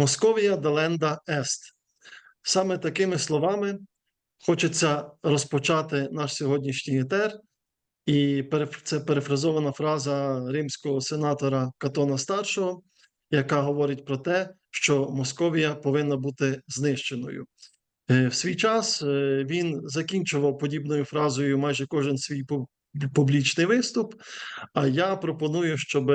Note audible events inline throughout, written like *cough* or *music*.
Московія Деленда Ест. Саме такими словами хочеться розпочати наш сьогоднішній етер. І це перефразована фраза римського сенатора Катона Старшого, яка говорить про те, що Московія повинна бути знищеною. Е, В свій час е, він закінчував подібною фразою майже кожен свій публічний виступ. А я пропоную, щоб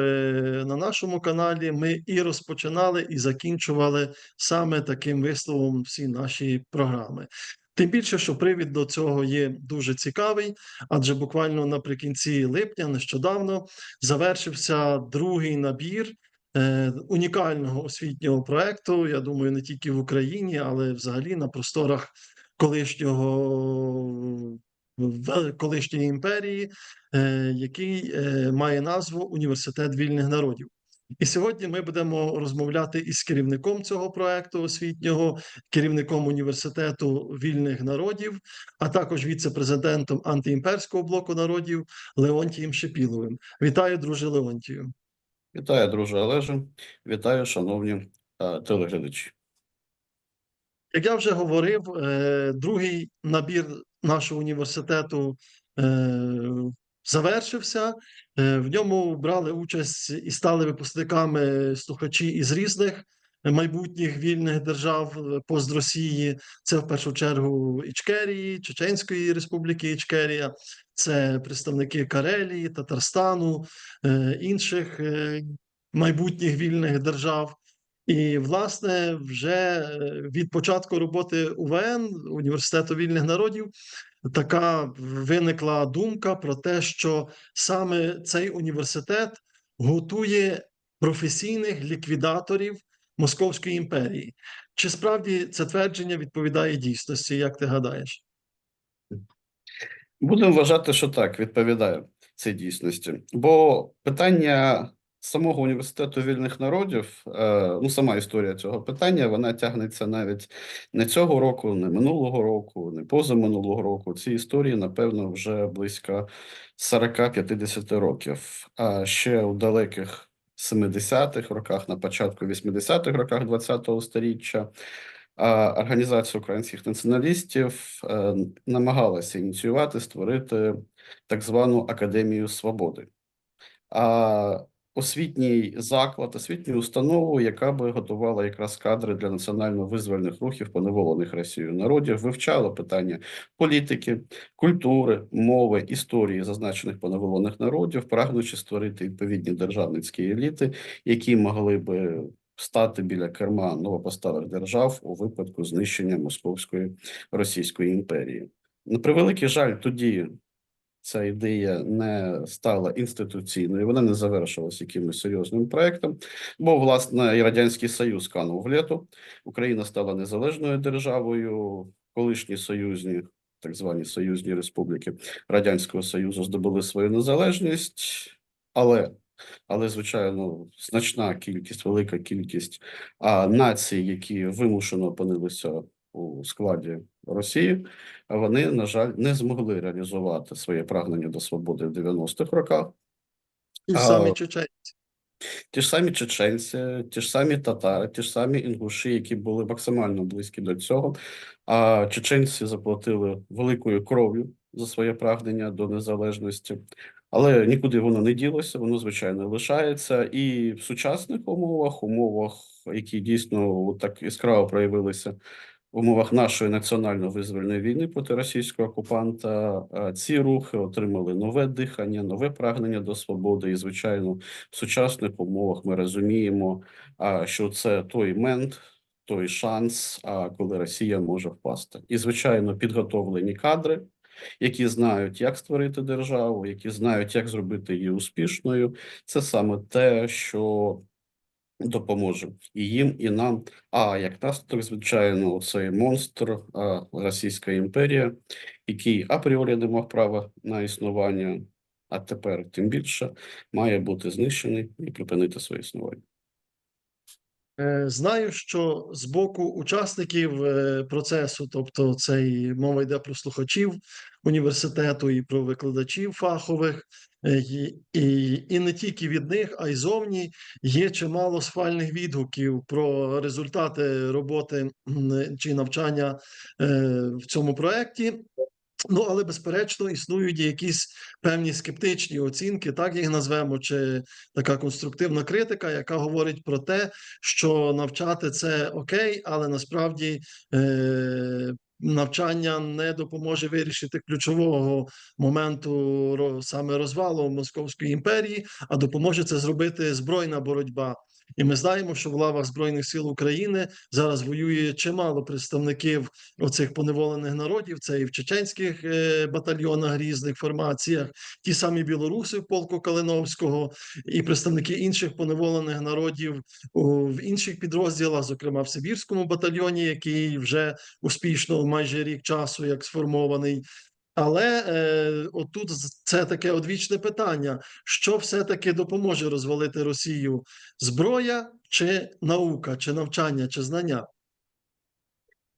на нашому каналі ми і розпочинали, і закінчували саме таким висловом всі наші програми. Тим більше, що привід до цього є дуже цікавий, адже буквально наприкінці липня, нещодавно, завершився другий набір е, унікального освітнього проекту. Я думаю, не тільки в Україні, але взагалі на просторах колишнього колишньої імперії, е, який е, має назву Університет вільних народів. І сьогодні ми будемо розмовляти із керівником цього проекту освітнього, керівником університету вільних народів, а також віце-президентом антиімперського блоку народів Леонтієм Шепіловим. Вітаю, друже Леонтію. Вітаю, друже Олеже. Вітаю, шановні е, телеглядачі. Як я вже говорив, другий набір нашого університету е, завершився. Е, В ньому брали участь і стали випускниками слухачі із різних майбутніх вільних держав е, пост-Росії. Це в першу чергу Ічкерії, Чеченської Республіки Ічкерія, це представники Карелії, Татарстану, інших майбутніх вільних держав. І, власне, вже е, від початку роботи УВН Університету вільних народів така виникла думка про те, що саме цей університет готує професійних ліквідаторів Московської імперії. Чи справді це твердження відповідає дійсності, як ти гадаєш? Будемо вважати, що так відповідає цій дійсності. Бо питання самого університету вільних народів, е, ну сама історія цього питання, вона тягнеться навіть не цього року, не минулого року, не позаминулого року. Ці історії, напевно, вже близько 40-50 років. А ще у далеких 70-х роках, на початку 80-х роках 20-го сторіччя. Організація українських націоналістів е, намагалася ініціювати, створити так звану Академію Свободи, а освітній заклад, освітню установу, яка би готувала якраз кадри для національно-визвольних рухів поневолених Росією народів, вивчала питання політики, культури, мови, історії зазначених поневолених народів, прагнучи створити відповідні державницькі еліти, які могли би стати біля керма новопоставих держав у випадку знищення Московської Російської імперії. На превеликий жаль, тоді ця ідея не стала інституційною, вона не завершилась якимось серйозним проектом, бо власне і радянський союз канув в літу. Україна стала незалежною державою, колишні союзні. Так звані союзні республіки Радянського Союзу здобули свою незалежність, але але, звичайно, значна кількість, велика кількість а, націй, які вимушено опинилися у складі Росії, вони, на жаль, не змогли реалізувати своє прагнення до свободи в 90-х роках. І А, самі чеченці. Ті ж самі чеченці, ті ж самі татари, ті ж самі інгуші, які були максимально близькі до цього. А чеченці заплатили великою кров'ю за своє прагнення до незалежності, але нікуди воно не ділося, воно звичайно лишається. І в сучасних умовах, умовах, які дійсно так яскраво проявилися умовах нашої національно-визвольної війни проти російського окупанта, ці рухи отримали нове дихання, нове прагнення до свободи. І, звичайно, в сучасних умовах ми розуміємо, що це той мент, той шанс, коли Росія може впасти. І, звичайно, підготовлені кадри, які знають, як створити державу, які знають, як зробити її успішною. Це саме те, що допоможе і їм, і нам. А як наслідок, звичайно, цей монстр Російська імперія, який апріорі не мав права на існування, а тепер тим більше має бути знищений і припинити своє існування. Е, Знаю, що з боку учасників е, процесу, тобто це і мова йде про слухачів університету і про викладачів фахових, і, і, і не тільки від них, а й зовні є чимало схвальних відгуків про результати роботи чи навчання е, в цьому проєкті. Ну, але безперечно існують якісь певні скептичні оцінки, так їх назвемо, чи така конструктивна критика, яка говорить про те, що навчати це окей, але насправді е, навчання не допоможе вирішити ключового моменту саме розвалу Московської імперії, а допоможе це зробити збройна боротьба. І ми знаємо, що в лавах Збройних сил України зараз воює чимало представників оцих поневолених народів. Це і в чеченських е, батальйонах різних формаціях, ті самі білоруси в полку Калиновського, і представники інших поневолених народів в інших підрозділах, зокрема в Сибірському батальйоні, який вже успішно майже рік часу як сформований. Але е, отут це таке одвічне питання: що все-таки допоможе розвалити Росію: зброя чи наука, чи навчання, чи знання?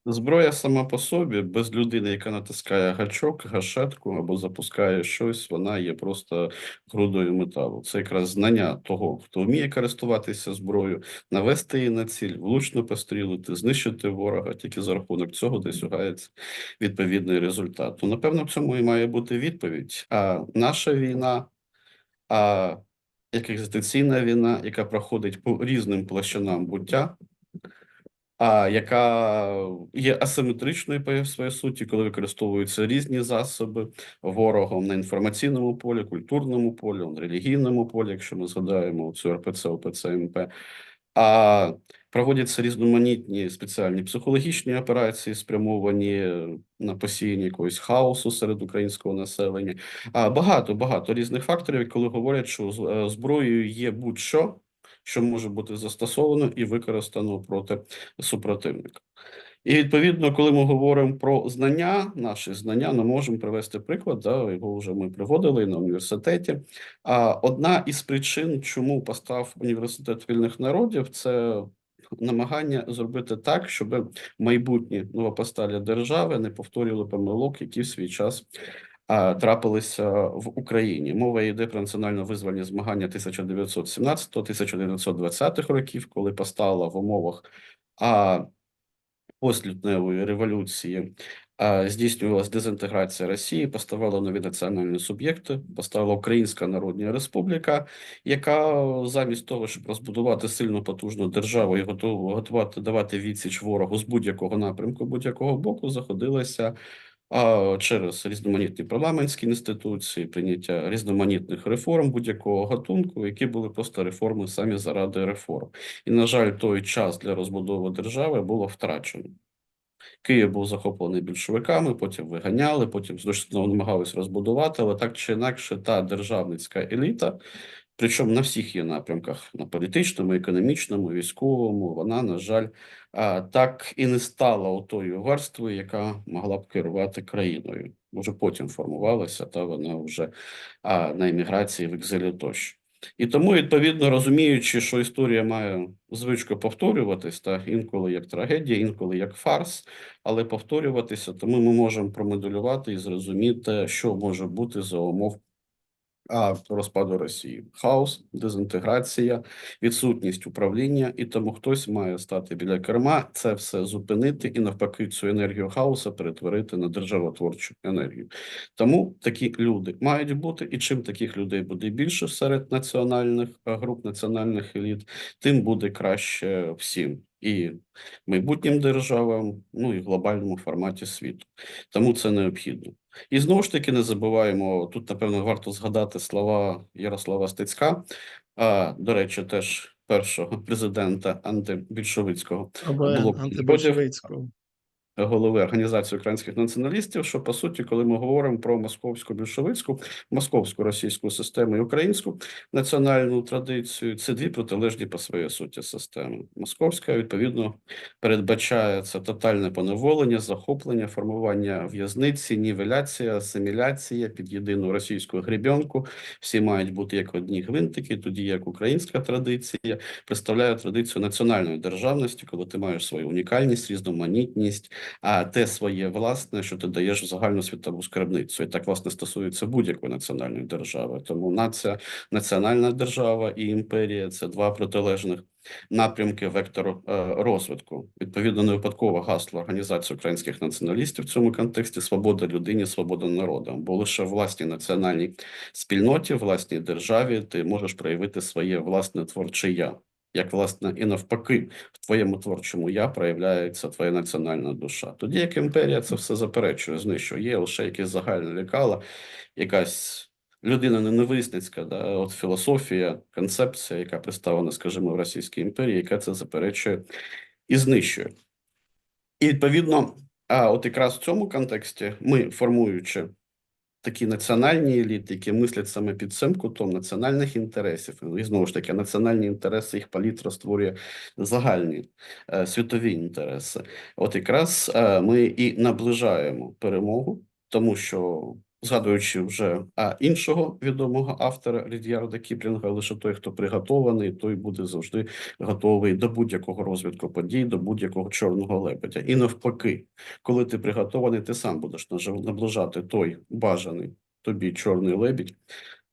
Зброя сама по собі, без людини, яка натискає гачок, гашетку або запускає щось, вона є просто грудою металу. Це якраз знання того, хто вміє користуватися зброєю, навести її на ціль, влучно пострілити, знищити ворога. Тільки за рахунок цього досягається відповідний результат. То, напевно, в цьому і має бути відповідь. А наша війна, а як екзистенційна війна, яка проходить по різним площинам буття, а яка є асиметричною по своїй суті, коли використовуються різні засоби ворогом на інформаційному полі, культурному полі, релігійному полі, якщо ми згадаємо цю РПЦ, ОПЦ, МП, а проводяться різноманітні спеціальні психологічні операції, спрямовані на посіяння якогось хаосу серед українського населення. А багато багато різних факторів, коли говорять, що е, зброєю є будь-що, що може бути застосовано і використано проти супротивника. І відповідно, коли ми говоримо про знання, наші знання, ми можемо привести приклад, да, його вже ми приводили на університеті. А одна із причин, чому постав університет вільних народів, це намагання зробити так, щоб майбутні новопосталі держави не повторювали помилок, які в свій час трапилися в Україні. Мова йде про національно-визвольні змагання 1917-1920 років, коли постала в умовах а, послідневої революції а, здійснювалась дезінтеграція Росії, поставали нові національні суб'єкти, поставила Українська Народна Республіка, яка замість того, щоб розбудувати сильну потужну державу і готувати давати відсіч ворогу з будь-якого напрямку, будь-якого боку, заходилася а через різноманітні парламентські інституції, прийняття різноманітних реформ будь-якого гатунку, які були просто реформи самі заради реформ. І, на жаль, той час для розбудови держави було втрачено. Київ був захоплений більшовиками, потім виганяли, потім знову намагались розбудувати, але так чи інакше, та державницька еліта, причому на всіх її напрямках: на політичному, економічному, військовому, вона, на жаль, так і не стала тою верствою, яка могла б керувати країною. Може, потім формувалася, та вона вже на еміграції в екзилі тощо. І тому, відповідно, розуміючи, що історія має звичку повторюватись, та інколи як трагедія, інколи як фарс, але повторюватися, тому ми можемо промоделювати і зрозуміти, що може бути за умов а, розпаду Росії: хаос, дезінтеграція, відсутність управління, і тому хтось має стати біля керма, це все зупинити і навпаки цю енергію хаосу перетворити на державотворчу енергію. Тому такі люди мають бути, і чим таких людей буде більше серед національних груп, національних еліт, тим буде краще всім. І майбутнім державам, ну і в глобальному форматі світу. Тому це необхідно. І знову ж таки не забуваємо, тут, напевно, варто згадати слова Ярослава Стецька, а, до речі, теж першого президента антибільшовицького блоку народів, антибольшевицького. Голови Організації українських націоналістів, що по суті, коли ми говоримо про московську більшовицьку, московську російську систему і українську національну традицію, це дві протилежні по своїй суті системи. Московська відповідно передбачає це тотальне поневолення, захоплення, формування в'язниці, нівеляція, асиміляція під єдину російську гребенку. Всі мають бути як одні гвинтики, тоді як українська традиція представляє традицію національної державності, коли ти маєш свою унікальність, різноманітність, а те своє власне, що ти даєш в загальну світову скарбницю. І так власне стосується будь-якої національної держави. Тому нація, національна держава і імперія це два протилежних напрямки вектору е, розвитку. Відповідно, не випадково гасло Організації українських націоналістів в цьому контексті свобода людині, свобода народу. Бо лише в власній національній спільноті, власній державі ти можеш проявити своє власне творче я. Як власне і навпаки, в твоєму творчому я проявляється твоя національна душа. Тоді як імперія це все заперечує, знищує. Є лише якесь загальне лікало, якась людина ненависницька, да, от філософія, концепція, яка представлена, скажімо, в Російській імперії, яка це заперечує і знищує. І відповідно, а от якраз в цьому контексті ми, формуючи такі національні еліти, які мислять саме під цим кутом національних інтересів, і знову ж таки, національні інтереси їх палітра створює загальні е, світові інтереси. От якраз е, ми і наближаємо перемогу, тому що згадуючи вже іншого відомого автора Рідіарда Кіплінга, лише той, хто приготований, той буде завжди готовий до будь-якого розвитку подій, до будь-якого чорного лебедя. І навпаки, коли ти приготований, ти сам будеш наближати той бажаний тобі чорний лебідь.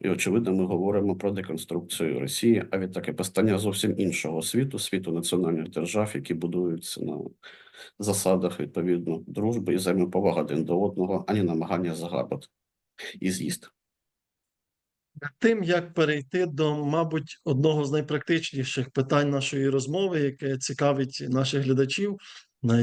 І очевидно, ми говоримо про деконструкцію Росії, а відтак і постання зовсім іншого світу, світу національних держав, які будуються на засадах відповідно дружби і взаємоповаги один до одного, ані намагання заграбити і. Перед Тим як перейти до, мабуть, одного з найпрактичніших питань нашої розмови, яке цікавить наших глядачів,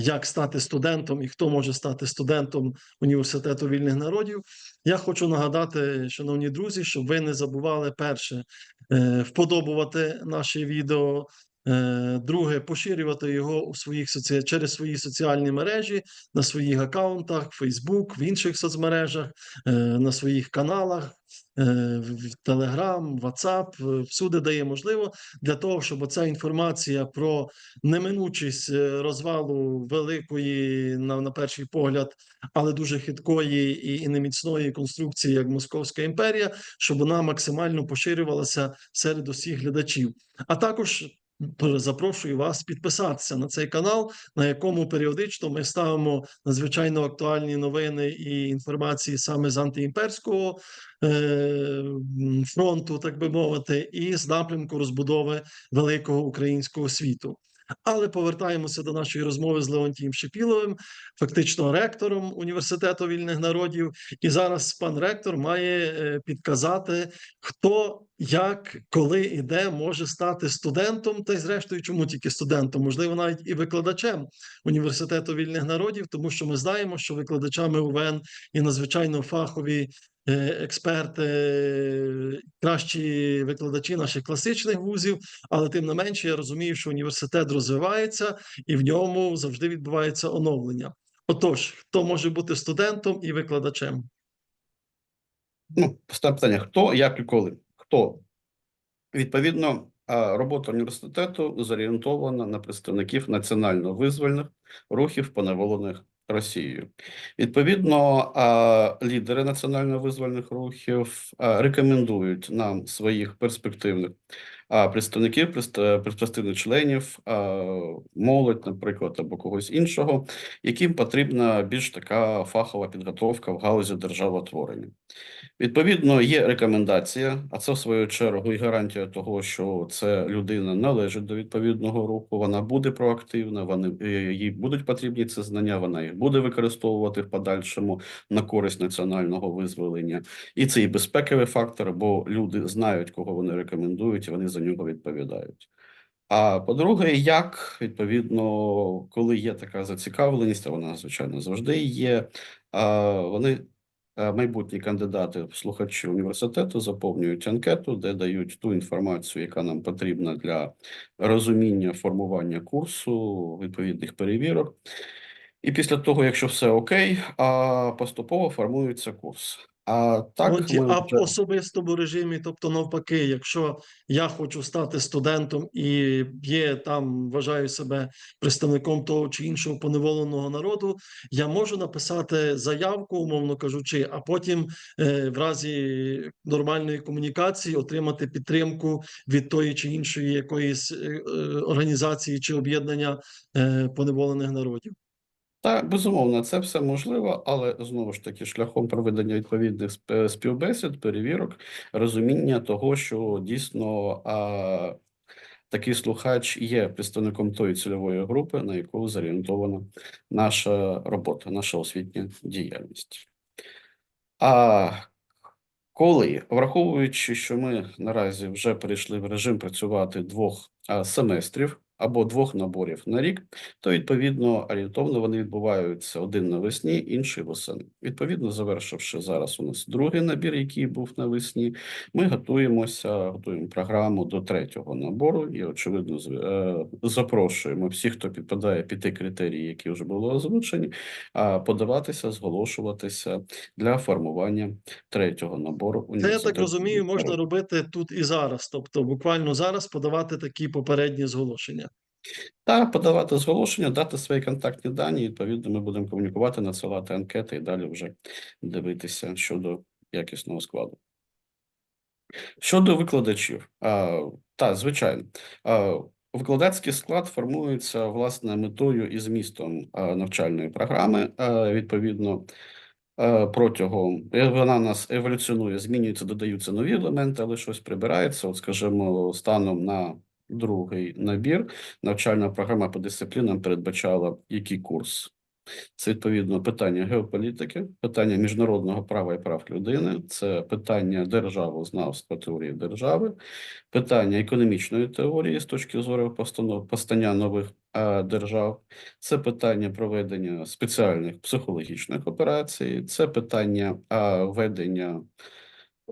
як стати студентом і хто може стати студентом університету вільних народів, я хочу нагадати, шановні друзі, щоб ви не забували перше е, вподобувати наші відео. Е, Друге, поширювати його у своїх соці... через свої соціальні мережі на своїх аккаунтах, Facebook, в інших соцмережах, е, на своїх каналах, е, в Telegram, WhatsApp, всюди де є можливо, для того, щоб оця інформація про неминучість розвалу великої, на, на перший погляд, але дуже хиткої і, і неміцної конструкції, як Московська імперія, щоб вона максимально поширювалася серед усіх глядачів. А також запрошую вас підписатися на цей канал, на якому періодично ми ставимо надзвичайно актуальні новини і інформації саме з антиімперського е, фронту, так би мовити, і з напрямку розбудови великого українського світу. Але повертаємося до нашої розмови з Леонтієм Шепіловим, фактично ректором університету вільних народів. І зараз пан ректор має е, підказати, хто як, коли і де може стати студентом, та й зрештою, чому тільки студентом, можливо, навіть і викладачем університету вільних народів, тому що ми знаємо, що викладачами УВН є надзвичайно фахові. Е, Експерти, е, кращі викладачі наших класичних вузів, але тим не менше, я розумію, що університет розвивається і в ньому завжди відбувається оновлення. Отож, хто може бути студентом і викладачем? Ну, постав питання: хто, як і коли? Хто? Відповідно, робота університету зорієнтована на представників національно-визвольних рухів, поневолених Росією. Відповідно, лідери національно-визвольних рухів рекомендують нам своїх перспективних представників, перспективних членів, молодь, наприклад, або когось іншого, яким потрібна більш така фахова підготовка в галузі державотворення. Відповідно, є рекомендація, а це в свою чергу і гарантія того, що це людина належить до відповідного руху, вона буде проактивна, вони е, їй будуть потрібні ці знання, вона їх буде використовувати в подальшому на користь національного визволення. І це і безпековий фактор, бо люди знають, кого вони рекомендують, і вони за нього відповідають. А по-друге, як відповідно, коли є така зацікавленість, а вона звичайно завжди є, вони е, майбутні кандидати, слухачі університету заповнюють анкету, де дають ту інформацію, яка нам потрібна для розуміння формування курсу, відповідних перевірок. І після того, якщо все окей, поступово формується курс. А так Монті, ми а в особистому режимі, тобто навпаки, якщо я хочу стати студентом і є там, вважаю себе представником того чи іншого поневоленого народу, я можу написати заявку, умовно кажучи, а потім е, в разі нормальної комунікації отримати підтримку від тої чи іншої якоїсь е, е, організації чи об'єднання е, поневолених народів. Так, безумовно, це все можливо, але знову ж таки, шляхом проведення відповідних співбесід, перевірок, розуміння того, що дійсно а, такий слухач є представником тої цільової групи, на яку зорієнтована наша робота, наша освітня діяльність. А коли, враховуючи, що ми наразі вже перейшли в режим працювати двох а, семестрів або двох наборів на рік, то відповідно орієнтовно вони відбуваються один навесні, інший восени. Відповідно, завершивши зараз у нас другий набір, який був навесні, ми готуємося, готуємо програму до третього набору і, очевидно, е, запрошуємо всіх, хто підпадає під ті критерії, які вже були озвучені, подаватися, зголошуватися для формування третього набору. Це я так розумію, можна робити тут і зараз, тобто буквально зараз подавати такі попередні зголошення. Та подавати зголошення, дати свої контактні дані. Відповідно, ми будемо комунікувати, надсилати анкети і далі вже дивитися щодо якісного складу. Щодо викладачів, а, та звичайно, а, викладацький склад формується власне метою і змістом а, навчальної програми. А, відповідно, е, протягом е, вона нас еволюціонує, змінюється, додаються нові елементи, але щось прибирається. От, скажімо, станом на другий набір навчальна програма по дисциплінам передбачала який курс. Це відповідно питання геополітики, питання міжнародного права і прав людини, це питання державознавства, теорії держави, питання економічної теорії з точки зору постанов- постання нових держав, це питання проведення спеціальних психологічних операцій, це питання ведення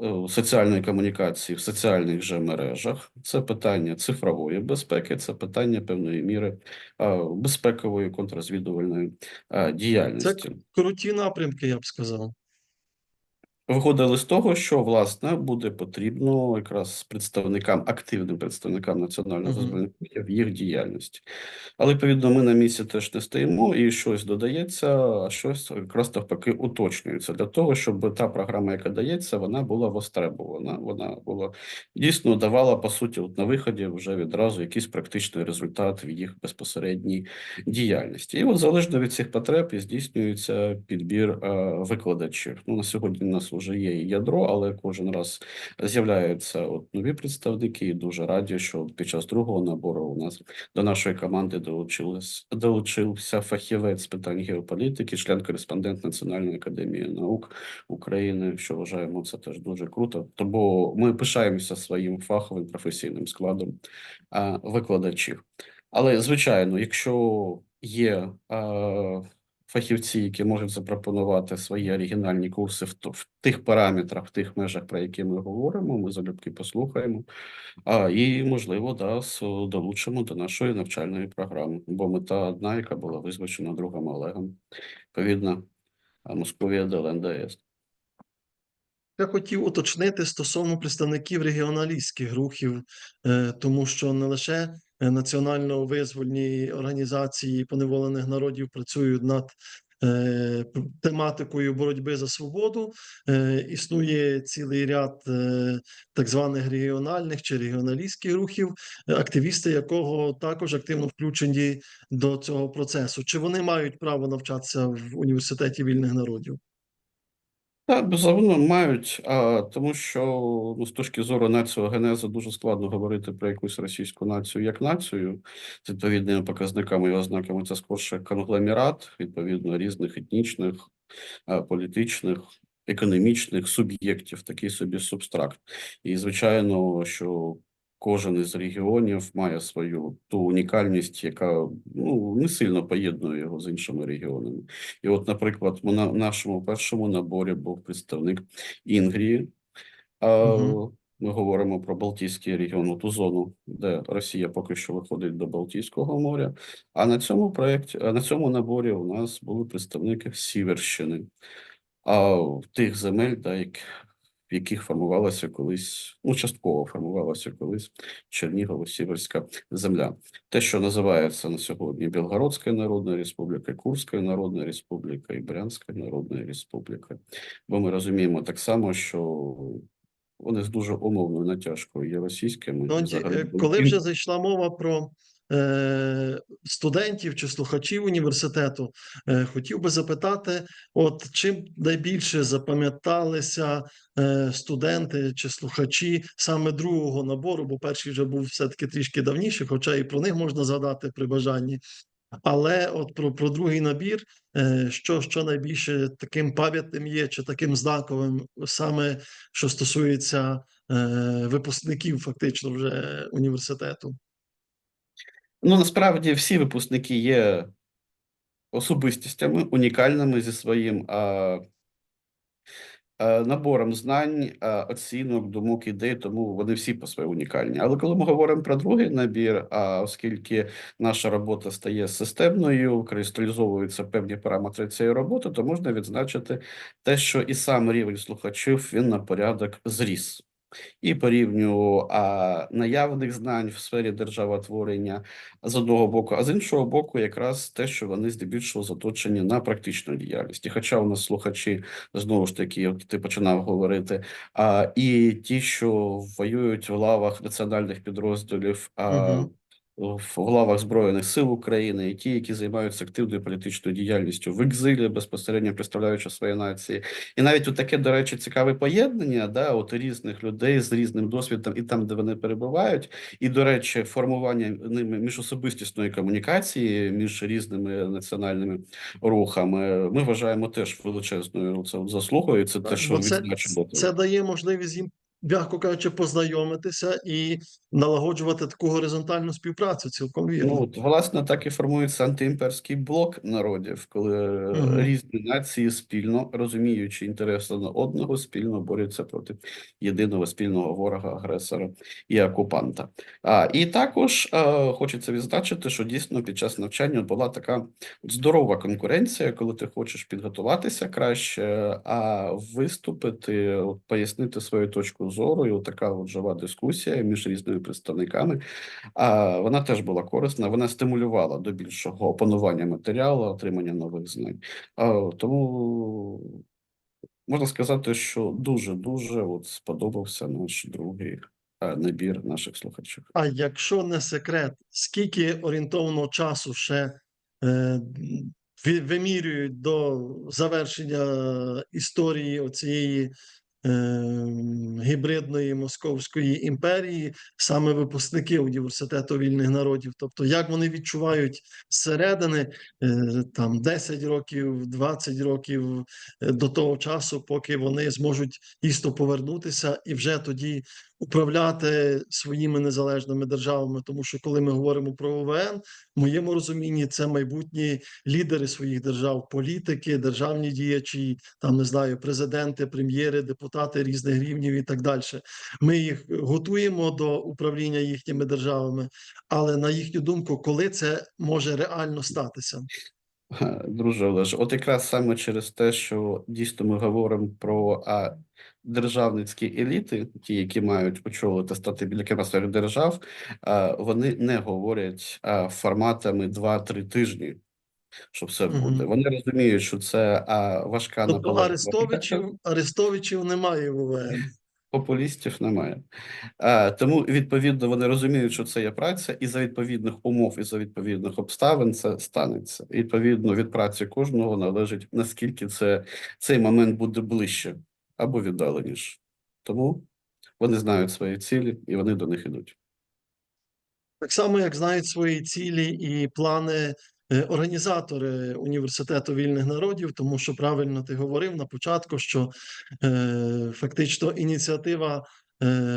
е, соціальної комунікації в соціальних же мережах, це питання цифрової безпеки, це питання певної міри е, безпекової контррозвідувальної діяльності. діяльності. Круті напрямки, я б сказав. Виходили з того, що власне буде потрібно якраз представникам, активним представникам національного збройних сил в їх діяльності. Але відповідно ми на місці теж не стоїмо, і щось додається, а щось якраз навпаки уточнюється для того, щоб та програма, яка дається, вона була востребована. Вона була дійсно давала по суті, от на виході вже відразу якийсь практичний результат в їх безпосередній діяльності. І от залежно від цих потреб і здійснюється підбір е, викладачів. Ну на сьогодні у нас вже є ядро, але кожен раз з'являються от нові представники. І дуже раді, що під час другого набору у нас до нашої команди долучились долучився фахівець з питань геополітики, член-кореспондент Національної академії наук України. Що вважаємо, це теж дуже круто. Тому ми пишаємося своїм фаховим професійним складом викладачів. Але звичайно, якщо є фахівці, які можуть запропонувати свої оригінальні курси в, в тих параметрах, в тих межах, про які ми говоримо, ми залюбки послухаємо. А, і, можливо, да, долучимо до нашої навчальної програми, бо мета одна, яка була визначена другом Олегом, відповідно, Московія до ЛНДС. Я хотів уточнити стосовно представників регіоналістських рухів, е, тому що не лише національно-визвольні організації поневолених народів працюють над е, тематикою боротьби за свободу. Е, Існує цілий ряд е, так званих регіональних чи регіоналістських рухів, активісти якого також активно включені до цього процесу. Чи вони мають право навчатися в університеті вільних народів? Так, безумовно, мають, а, тому що ну, з точки зору націогенезу дуже складно говорити про якусь російську націю як націю з відповідними показниками і ознаками. Це скорше конгломерат, відповідно, різних етнічних, політичних, економічних суб'єктів, такий собі субстракт. І звичайно, що кожен із регіонів має свою ту унікальність, яка ну, не сильно поєднує його з іншими регіонами. І от, наприклад, на нашому першому наборі був представник Інгрії. А, Мгм. ми говоримо про Балтійський регіон, ту зону, де Росія поки що виходить до Балтійського моря. А на цьому проєкті, на цьому наборі у нас були представники Сіверщини, а в тих земель, да, як, в яких формувалася колись, ну, частково формувалася колись Чернігово-Сіверська земля. Те, що називається на сьогодні Білгородська Народна Республіка, Курська Народна Республіка і Брянська Народна Республіка. Бо ми розуміємо так само, що вони з дуже умовною натяжкою є російськими. взагалі е, коли вже зайшла мова про студентів чи слухачів університету, е, хотів би запитати, от чим найбільше запам'яталися е, студенти чи слухачі саме другого набору, бо перший вже був все-таки трішки давніший, хоча і про них можна згадати при бажанні. Але от про, про другий набір, е, що, що найбільше таким пам'ятним є, чи таким знаковим, саме що стосується е, випускників фактично вже університету. Ну, насправді всі випускники є особистостями, унікальними зі своїм а, а, набором знань, а, оцінок, думок, ідей, тому вони всі по своєму унікальні. Але коли ми говоримо про другий набір, а оскільки наша робота стає системною, кристалізовуються певні параметри цієї роботи, то можна відзначити те, що і сам рівень слухачів він на порядок зріс. І по рівню а, наявних знань в сфері державотворення з одного боку, а з іншого боку, якраз те, що вони здебільшого заточені на практичну діяльність. Хоча у нас слухачі знову ж таки, як ти починав говорити, а і ті, що воюють в лавах національних підрозділів, а Мгм. В лавах Збройних сил України, і ті, які займаються активною політичною діяльністю в екзилі, безпосередньо представляючи свої нації, і навіть от таке, до речі, цікаве поєднання, да, от різних людей з різним досвідом і там, де вони перебувають, і, до речі, формування ними міжособистісної комунікації між різними національними рухами. Ми вважаємо теж величезною це заслугою. Це те, що це, відзначимо. це дає можливість їм, м'яко кажучи, познайомитися і налагоджувати таку горизонтальну співпрацю цілком вірно. Ну, от, власне, так і формується антиімперський блок народів, коли Мгм. різні нації спільно, розуміючи інтереси на одного, спільно борються проти єдиного спільного ворога, агресора і окупанта. А, і також е, хочеться відзначити, що дійсно під час навчання була така здорова конкуренція, коли ти хочеш підготуватися краще, а виступити, от, пояснити свою точку зору, і така от жива дискусія між різними представниками. А вона теж була корисна, вона стимулювала до більшого опанування матеріалу, отримання нових знань. А, тому можна сказати, що дуже-дуже от сподобався наш другий е, набір наших слухачів. А якщо не секрет, скільки орієнтовного часу ще е, вимірюють до завершення історії оцієї гібридної московської імперії саме випускники університету вільних народів? Тобто, як вони відчувають зсередини е, там 10 років, 20 років е, до того часу, поки вони зможуть істо повернутися і вже тоді управляти своїми незалежними державами, тому що коли ми говоримо про ОВН, в моєму розумінні це майбутні лідери своїх держав, політики, державні діячі, там не знаю, президенти, прем'єри, депутати різних рівнів і так далі. Ми їх готуємо до управління їхніми державами, але на їхню думку, коли це може реально статися? *laughs* Друже Олеже, от якраз саме через те, що дійсно ми говоримо про а, державницькі еліти, ті, які мають очолити стати біля керівництва держав, а, вони не говорять а, форматами 2-3 тижні, що все буде. Вони розуміють, що це а, важка Тобто. Арестовичів, Арестовичів немає в ОВН. Популістів немає. А, тому, відповідно, вони розуміють, що це є праця, і за відповідних умов, і за відповідних обставин це станеться. І, відповідно, від праці кожного належить, наскільки це, цей момент буде ближче або віддаленіше. Тому вони знають свої цілі і вони до них ідуть. Так само, як знають свої цілі і плани е, організатори університету вільних народів, тому що правильно ти говорив на початку, що е, фактично ініціатива е,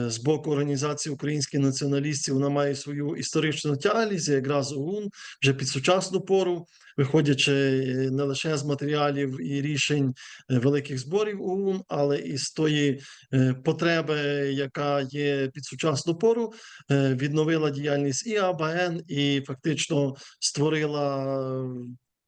з боку організації українських націоналістів вона має свою історичну тяглість, якраз ОУН вже під сучасну пору, виходячи е, не лише з матеріалів і рішень е, великих зборів ОУН, але і з тої е, потреби, яка є під сучасну пору, е, відновила діяльність і АБН, і фактично створила е,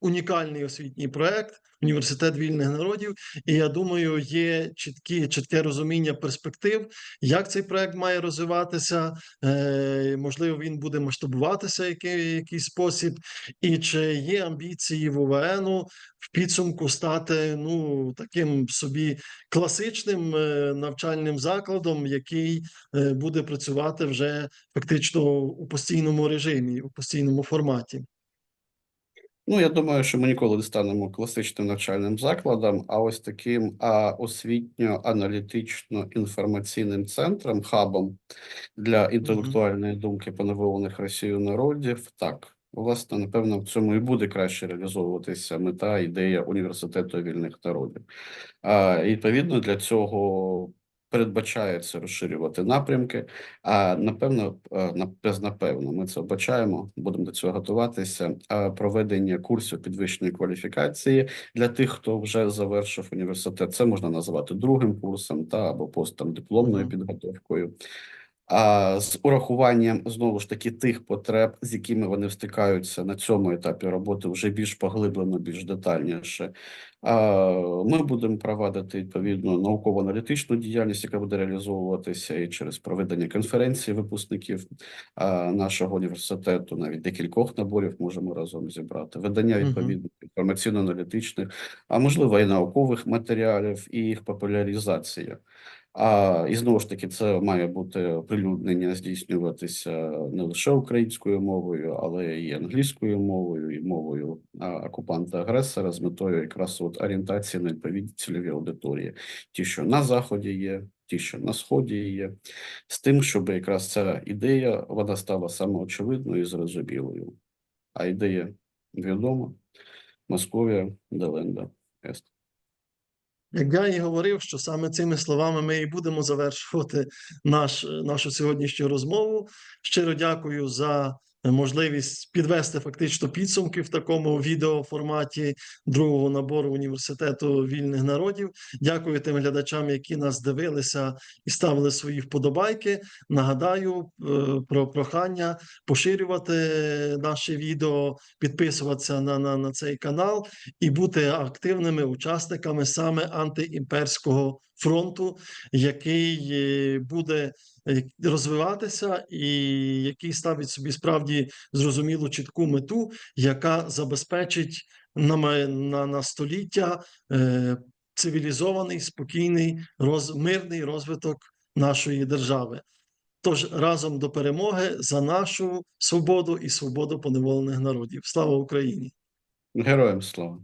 унікальний освітній проект. Університет вільних народів, і я думаю, є чіткі чітке розуміння перспектив, як цей проект має розвиватися. Е, можливо, він буде масштабуватися який, якийсь спосіб, і чи є амбіції в УВН в підсумку стати ну таким собі класичним е, навчальним закладом, який е, буде працювати вже фактично у постійному режимі, у постійному форматі. Ну, я думаю, що ми ніколи не станемо класичним навчальним закладом, а ось таким а, освітньо-аналітично-інформаційним центром, хабом для інтелектуальної думки поневолених Росією народів. Так, власне, напевно, в цьому і буде краще реалізовуватися мета, ідея університету вільних народів. А, і, відповідно, для цього передбачається розширювати напрямки. А напевно, е, напевно, ми це вбачаємо, будемо до цього готуватися. Проведення курсів підвищеної кваліфікації для тих, хто вже завершив університет, це можна називати другим курсом та або постом дипломною підготовкою. З урахуванням знову ж таки тих потреб, з якими вони стикаються на цьому етапі роботи, вже більш поглиблено, більш детальніше. Ми будемо провадити відповідно науково-аналітичну діяльність, яка буде реалізовуватися і через проведення конференції випускників нашого університету, навіть декількох наборів можемо разом зібрати. Видання відповідних інформаційно-аналітичних, а можливо і наукових матеріалів, і їх популяризація. А і знову ж таки, це має бути оприлюднення здійснюватися не лише українською мовою, але і англійською мовою, і мовою окупанта-агресора з метою якраз от орієнтації на відповідні цільові аудиторії, ті, що на заході є, ті, що на сході є, з тим, щоб якраз ця ідея вона стала самоочевидною і зрозумілою. А ідея відома: Московія, Деленда, Ест. Як я і говорив, що саме цими словами ми і будемо завершувати наш, нашу сьогоднішню розмову. Щиро дякую за можливість підвести фактично підсумки в такому відеоформаті другого набору університету вільних народів. Дякую тим глядачам, які нас дивилися і ставили свої вподобайки. Нагадаю е, про прохання поширювати наше відео, підписуватися на, на, на цей канал і бути активними учасниками саме антиімперського фронту, який е, буде е, розвиватися, і який ставить собі справді зрозумілу чітку мету, яка забезпечить на, на, на століття е, цивілізований, спокійний, роз, мирний розвиток нашої держави. Тож разом до перемоги за нашу свободу і свободу поневолених народів. Слава Україні! Героям слава!